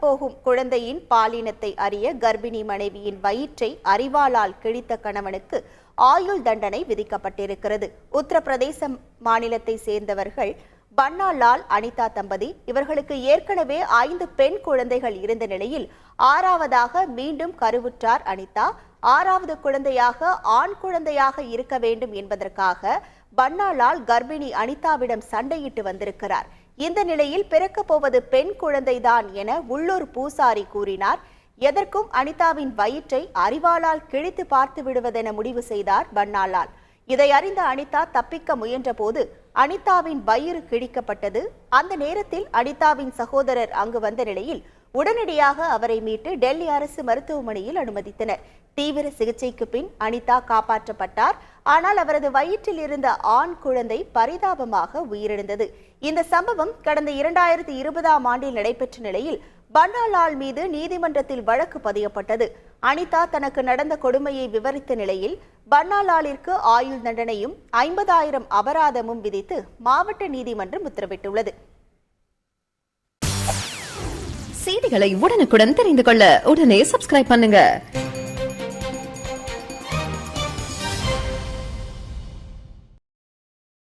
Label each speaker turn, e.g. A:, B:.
A: போகும் குழந்தையின் பாலினத்தை அறிய கர்ப்பிணி மனைவியின் வயிற்றை அறிவாளால் கிழித்த கணவனுக்கு ஆயுள் தண்டனை விதிக்கப்பட்டிருக்கிறது. உத்தரப்பிரதேச மாநிலத்தை சேர்ந்தவர்கள் பன்னாலால் அனிதா தம்பதி இவர்களுக்கு ஏற்கனவே ஐந்து பெண் குழந்தைகள் இருந்த நிலையில் ஆறாவதாக மீண்டும் கருவுற்றார் அனிதா. ஆறாவது குழந்தையாக ஆண் குழந்தையாக இருக்க வேண்டும் என்பதற்காக பன்னாலால் கர்ப்பிணி அனிதாவிடம் சண்டையிட்டு வந்திருக்கிறார். இந்த நிலையில் பிறக்கப் போவது பெண் குழந்தைதான் என உள்ளூர் பூசாரி கூறினார். எதற்கும் அனிதாவின் வயிற்றை அறிவாளால் கிழித்து பார்த்து விடுவதென முடிவு செய்தார் பன்னாலால் இதை அறிந்த அனிதா தப்பிக்க முயன்றபோது அனிதாவின் வயிறு கிழிக்கப்பட்டது. அந்த நேரத்தில் அனிதாவின் சகோதரர் அங்கு வந்த நிலையில் உடனடியாக அவரை மீட்டு டெல்லி அரசு மருத்துவமனையில் அனுமதித்தனர். தீவிர சிகிச்சைக்கு பின் அனிதா காப்பாற்றப்பட்டார். ஆனால் அவரது வயிற்றில் இருந்த ஆண் குழந்தை பரிதாபமாக உயிரிழந்தது. இந்த சம்பவம் கடந்த இரண்டாயிரத்தி இருபதாம் ஆண்டில் நடைபெற்ற நிலையில் பன்னாலால் மீது நீதிமன்றத்தில் வழக்கு பதியப்பட்டது. அனிதா தனக்கு நடந்த கொடுமையை விவரித்த நிலையில் பன்னாலாலிற்கு ஆயுள் தண்டனையும் ஐம்பதாயிரம் அபராதமும் விதித்து மாவட்ட நீதிமன்றம் உத்தரவிட்டுள்ளது.
B: செய்திகளை உடனுக்குடன் தெரிந்து கொள்ள உடனே சப்ஸ்கிரைப் பண்ணுங்க.